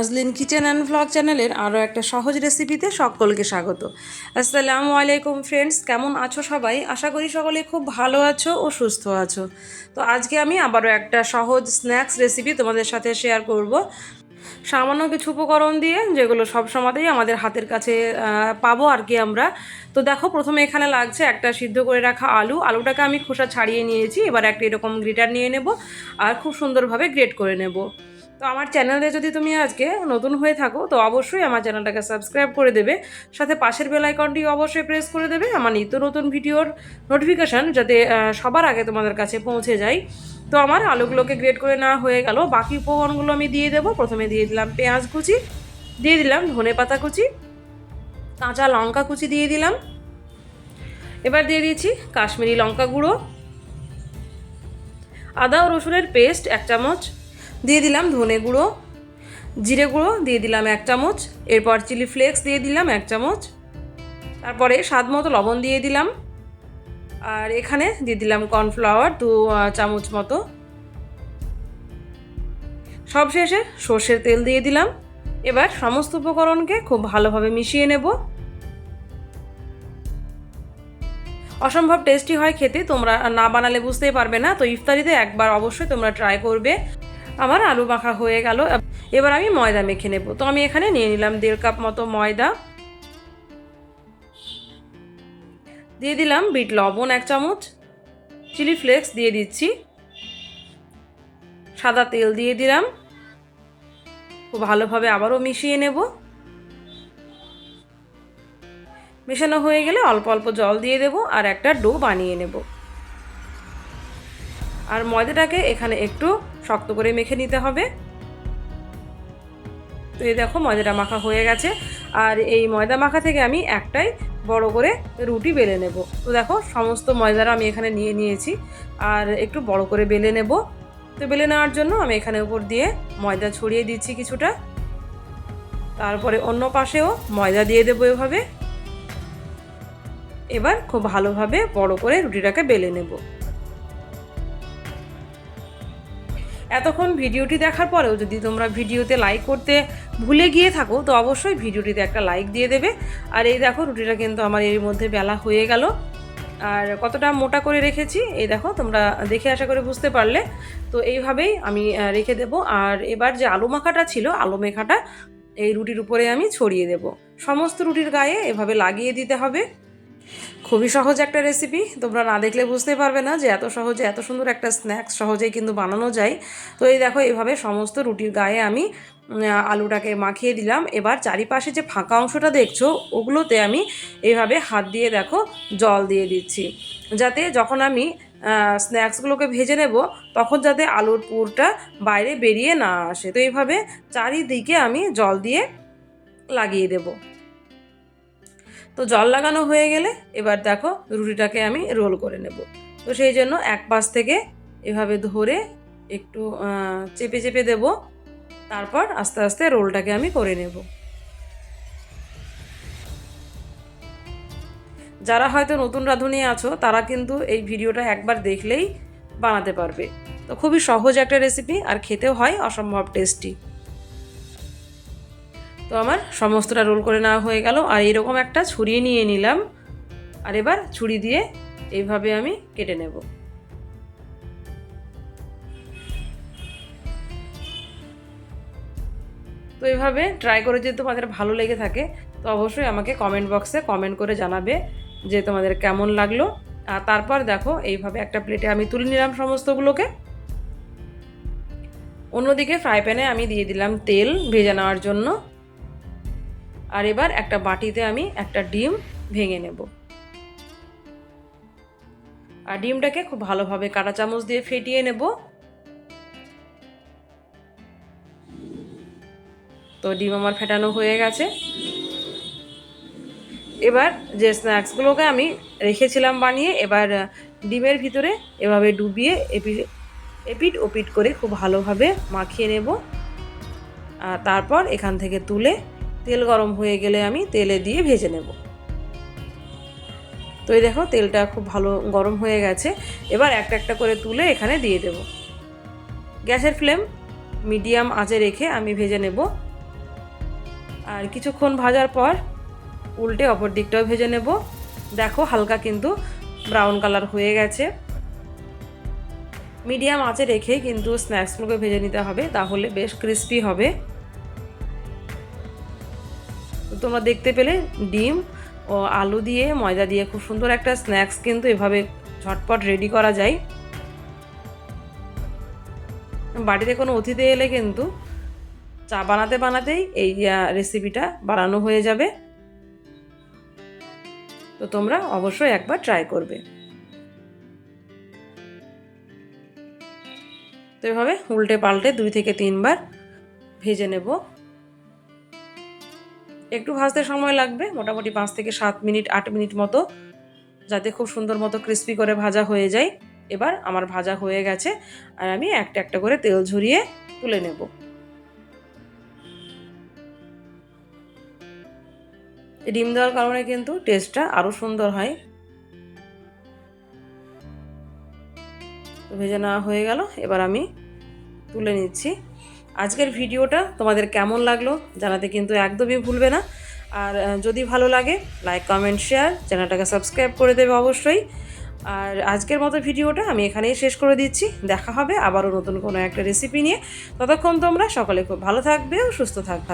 Azlin kitchen and vlog চ্যানেলের আরও একটা সহজ রেসিপিতে সকলকে স্বাগত। আসসালামু আলাইকুম ফ্রেন্ডস কেমন আছো সবাই? আশা করি সকলে খুব ভালো আছো ও সুস্থ আছো। তো আজকে আমি আবারও একটা সহজ স্ন্যাক্স রেসিপি তোমাদের সাথে শেয়ার করব। সামান্য কিছু উপকরণ দিয়ে, যেগুলো সব সময়তেই আমাদের হাতের কাছে পাবো আর কি আমরা। তো দেখো, প্রথমে এখানে লাগছে একটা সিদ্ধ করে রাখা আলু। আলুটাকে আমি খোসা ছাড়িয়ে নিয়েছি। এবার একটা এরকম গ্রেটার নিয়ে নেব আর খুব সুন্দরভাবে গ্রেট করে নেব। তো আমার চ্যানেলে যদি তুমি আজকে নতুন হয়ে থাকো, তো অবশ্যই আমার চ্যানেলটাকে সাবস্ক্রাইব করে দেবে। সাথে পাশের বেল আইকনটি অবশ্যই প্রেস করে দেবে। আমার নিত্য নতুন ভিডিওর নোটিফিকেশান যাতে সবার আগে তোমাদের কাছে পৌঁছে যায়। তো আমার আলুগুলোকে গ্রেট করে নেওয়া হয়ে গেল। বাকি উপকরণগুলো আমি দিয়ে দেবো। প্রথমে দিয়ে দিলাম পেঁয়াজ কুচি, দিয়ে দিলাম ধনে পাতা কুচি, কাঁচা লঙ্কা কুচি দিয়ে দিলাম। এবার দিয়ে দিয়েছি কাশ্মীরি লঙ্কা গুঁড়ো, আদা ও রসুনের পেস্ট এক চামচ দিয়ে দিলাম ধনে গুঁড়ো, জিরে গুঁড়ো দিয়ে দিলাম এক চামচ, এরপর চিলি ফ্লেক্স দিয়ে দিলাম এক চামচ, তারপরে স্বাদ মতো লবণ দিয়ে দিলাম, আর এখানে দিয়ে দিলাম কর্নফ্লাওয়ার দু চামচ মতো। সব শেষে সর্ষের তেল দিয়ে দিলাম। এবার সমস্ত উপকরণকে খুব ভালোভাবে মিশিয়ে নেব। অসম্ভব টেস্টি হয় খেতে, তোমরা না বানালে বুঝতেই পারবে না, তো ইফতারিতে একবার অবশ্যই তোমরা ট্রাই করবে। আমার আলু মাখা হয়ে গেল। এবার আমি ময়দা মেখে নেব। তো আমি এখানে নিয়ে নিলাম দেড় কাপ মতো ময়দা। দিয়ে দিলাম বিট লবণ এক চামচ, চিলি ফ্লেক্স দিয়ে দিচ্ছি। সাদা তেল দিয়ে দিলাম। খুব ভালোভাবে আবারও মিশিয়ে নেব। মেশানো হয়ে গেলে অল্প অল্প জল দিয়ে দেব আর একটা ডো বানিয়ে নেব। আর ময়দাটাকে এখানে একটু শক্ত করে মেখে নিতে হবে। তো এই দেখো ময়দাটা মাখা হয়ে গেছে। আর এই ময়দা মাখা থেকে আমি একটাই বড় করে রুটি বেলে নেব। তো দেখো সমস্ত ময়দাটা আমি এখানে নিয়ে নিয়েছি। আর একটু বড় করে বেলে নেব। তো বেলে নেওয়ার জন্য আমি এখানে উপর দিয়ে ময়দা ছড়িয়ে দিচ্ছি কিছুটা। তারপরে অন্য পাশেও ময়দা দিয়ে দেবো এভাবে। এবার খুব ভালোভাবে বড় করে রুটিটাকে বেলে নেব। এতক্ষণ ভিডিওটি দেখার পরেও যদি তোমরা ভিডিওতে লাইক করতে ভুলে গিয়ে থাকো, তো অবশ্যই ভিডিওটিতে একটা লাইক দিয়ে দেবে। আর এই দেখো, রুটিটা কিন্তু আমার এর মধ্যে বেলা হয়ে গেল। আর কতটা মোটা করে রেখেছি, এই দেখো, তোমরা দেখে আশা করে বুঝতে পারলে। তো এইভাবেই আমি রেখে দেব। আর এবার যে আলু মাখাটা ছিল, আলু মেখাটা, এই রুটির উপরে আমি ছড়িয়ে দেব। সমস্ত রুটির গায়ে এভাবে লাগিয়ে দিতে হবে। খুবই সহজ একটা রেসিপি তোমরা না দেখলে বুঝতে পারবে না যে এত সহজে এত সুন্দর একটা স্ন্যাক্স সহজেই কিন্তু বানানো যায়। তো এই দেখো, এইভাবে সমস্ত রুটির গায়ে আমি আলুটাকে মাখিয়ে দিলাম। এবার চারিপাশে যে ফাঁকা অংশটা দেখছ, ওগুলোতে আমি এইভাবে হাত দিয়ে দেখো জল দিয়ে দিচ্ছি। যাতে যখন আমি স্ন্যাক্সগুলোকে ভেজে নেব, তখন যাতে আলুর পুরটা বাইরে বেরিয়ে না আসে। তো এইভাবে চারিদিকে আমি জল দিয়ে লাগিয়ে দেবো। তো জল লাগানো হয়ে গেলে এবার দেখো রুটিটাকে আমি রোল করে নেব। তো সেই জন্য এক পাশ থেকে এভাবে ধরে একটু চেপে চেপে দেব। তারপর আস্তে আস্তে রোলটাকে আমি করে নেব। যারা হয়তো নতুন রাঁধুনি আছো, তারা কিন্তু এই ভিডিওটা একবার দেখলেই বানাতে পারবে। তো খুবই সহজ একটা রেসিপি আর খেতেও হয় অসম্ভব টেস্টি তো আমার সমস্তটা রোল করে নেওয়া হয়ে গেল। আর এরকম একটা ছুরি নিয়ে নিলাম। আর এবার ছুরি দিয়ে এইভাবে আমি কেটে নেব। তো এইভাবে ট্রাই করে যদি তোমাদের ভালো লেগে থাকে, তো অবশ্যই আমাকে কমেন্ট বক্সে কমেন্ট করে জানাবে যে তোমাদের কেমন লাগল। আর তারপর দেখো, এইভাবে একটা প্লেটে আমি তুলে নিলাম সমস্তগুলোকে। অন্যদিকে ফ্রাই প্যানে আমি দিয়ে দিলাম তেল ভেজে নেওয়ার জন্য। আর এবার একটা বাটিতে আমি একটা ডিম ভেঙে নেব। আর ডিমটাকে খুব ভালোভাবে কাঁটা চামচ দিয়ে ফেটিয়ে নেব। তো ডিম আমার ফেটানো হয়ে গেছে। এবার যে স্ন্যাক্সগুলোকে আমি রেখেছিলাম বানিয়ে, এবার ডিমের ভিতরে এভাবে ডুবিয়ে এপি, এপিট ওপিট করে খুব ভালোভাবে মাখিয়ে নেব। আর তারপর এখান থেকে তুলে তেল গরম হয়ে গেলে আমি তেলে দিয়ে ভেজে নেব। তো এই দেখো, তেলটা খুব ভালো গরম হয়ে গেছে। এবার একটা একটা করে তুলে এখানে দিয়ে দেব। গ্যাসের ফ্লেম মিডিয়াম আঁচে রেখে আমি ভেজে নেব। আর কিছুক্ষণ ভাজার পর উল্টে অপর দিকটাও ভেজে নেব। দেখো, হালকা কিন্তু ব্রাউন কালার হয়ে গেছে। মিডিয়াম আঁচে রেখে কিন্তু স্ন্যাক্সগুলোকে ভেজে নিতে হবে, তাহলে বেশ ক্রিস্পি হবে। তোমরা দেখতে পেলে ডিম ও আলু দিয়ে, ময়দা দিয়ে। খুব সুন্দর একটা স্ন্যাক্স কিন্তু এভাবে ঝটপট রেডি করা যায়। বাড়িতে কোনো অতিথি এলে কিন্তু চা বানাতে বানাতেই এই রেসিপিটা বানানো হয়ে যাবে। তো তোমরা অবশ্যই একবার ট্রাই করবে। তো এভাবে উল্টে পাল্টে দুই থেকে তিনবার ভেজে নেব। একটু ভাজতে সময় লাগবে, মোটামুটি পাঁচ থেকে সাত মিনিট, আট মিনিট মতো, যাতে খুব সুন্দর মতো ক্রিস্পি করে ভাজা হয়ে যায়। এবার আমার ভাজা হয়ে গেছে, আর আমি একটা একটা করে তেল ঝরিয়ে তুলে নেব। ডিম দেওয়ার কারণে কিন্তু টেস্টটা আরও সুন্দর হয়। ভেজে নেওয়া হয়ে গেল, এবার আমি তুলে নিচ্ছি। আজকের ভিডিওটা তোমাদের কেমন লাগল জানাতে কিন্তু একদমই ভুলবে না। আর যদি ভালো লাগে লাইক কমেন্ট শেয়ার চ্যানেলটাকে সাবস্ক্রাইব করে দেবে অবশ্যই। আর আজকের মতো ভিডিওটা আমি এখানেই শেষ করে দিচ্ছি। দেখা হবে আবারও নতুন কোনো একটা রেসিপি নিয়ে। ততক্ষণ তোমরা সকলে খুব ভালো থাকবে ও সুস্থ থাকবে।